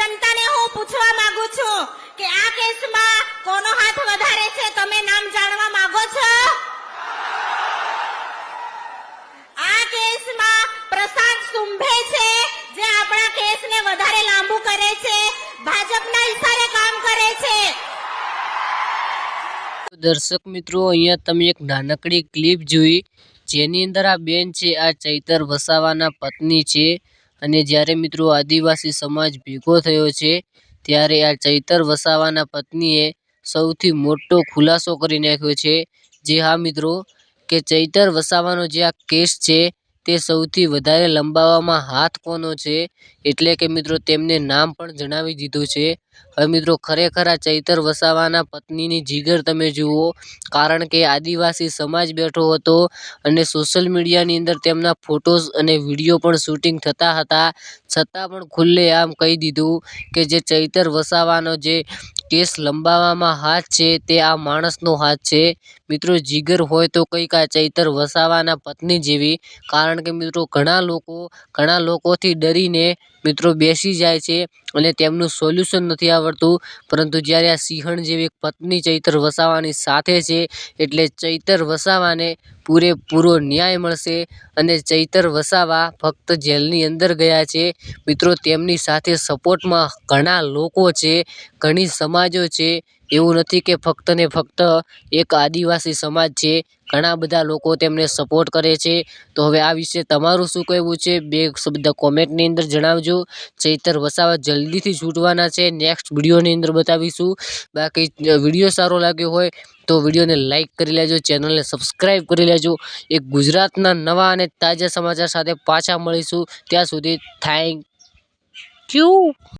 જનતાને હું પૂછવા માંગુ છું કે આ કેસમાં કોનો હાથ વધારે છે તમે નામ જાણવા માંગો છો આ કેસમાં પ્રશાંત સુંભે છે જે આપણા કેસને વધારે લાંબુ કરે છે ભાજપના ઇશારે કામ કરે છે દર્શક મિત્રો અહીંયા તમે એક નાનકડી ક્લિપ જોઈ જેની અંદર આ બેન છે આ ચૈતર વસાવાના પત્ની છે અને જ્યારે મિત્રો આદિવાસી સમાજ ભેગો થયો છે, ત્યારે આ ચૈતર વસાવાના પત્નીએ સૌથી મોટો ખુલાસો કરી નાખ્યો છે. જે હા મિત્રો, કે ચૈતર વસાવાનો જે આ કેસ છે તે સૌથી વધારે લંબાવવામાં હાથ કોનો છે? એટલે કે મિત્રો તેમને નામ પણ જણાવી દીધું છે. હવે મિત્રો ખરેખર આ ચૈતર વસાવાના પત્નીની જીગર તમે જુઓ, કારણ કે આદિવાસી સમાજ બેઠો હતો અને સોશિયલ મીડિયાની અંદર તેમના ફોટોઝ અને વીડિયો પણ શૂટિંગ થતા હતા. છતાં પણ ખુલ્લે આમ કહી દીધું કે જે ચૈતર વસાવાનો જે કેસ લંબાવવામાં હાથ છે, તે આ માણસનો હાથ છે. મિત્રો, જીગર હોય તો કંઈક આ ચૈતર વસાવાના પત્ની જેવી. કારણ કે મિત્રો, ઘણા લોકો, ઘણા લોકોથી ડરીને મિત્રો બેસી જાય છે અને તેમનું સોલ્યુશન નથી આવડતું. પરંતુ જ્યારે આ સિંહણ જેવી પત્ની ચૈતર વસાવાની સાથે છે, એટલે ચૈતર વસાવાને પૂરેપૂરો ન્યાય મળશે અને ચૈતર વસાવા ફક્ત જેલની અંદર ગયા છે. મિત્રો, તેમની સાથે સપોર્ટમાં ઘણા લોકો છે, ઘણી સમાજો છે. એવું નથી કે ફક્ત ને ફક્ત એક આદિવાસી સમાજ છે. ઘણા બધા લોકો તેમને સપોર્ટ કરે છે. તો હવે આ વિશે તમારું શું કહેવું છે? બે શબ્દ કોમેન્ટની અંદર જણાવજો. ચૈતર વસાવા જલ્દીથી છૂટવાના છે. નેક્સ્ટ વિડીયોની અંદર બતાવીશું. બાકી વીડિયો સારો લાગ્યો હોય તો વિડીયોને લાઇક કરી લેજો. ચેનલને સબસ્ક્રાઈબ કરી લેજો. એક ગુજરાતના નવા અને તાજા સમાચાર સાથે પાછા મળીશું. ત્યાં સુધી થેન્ક યુ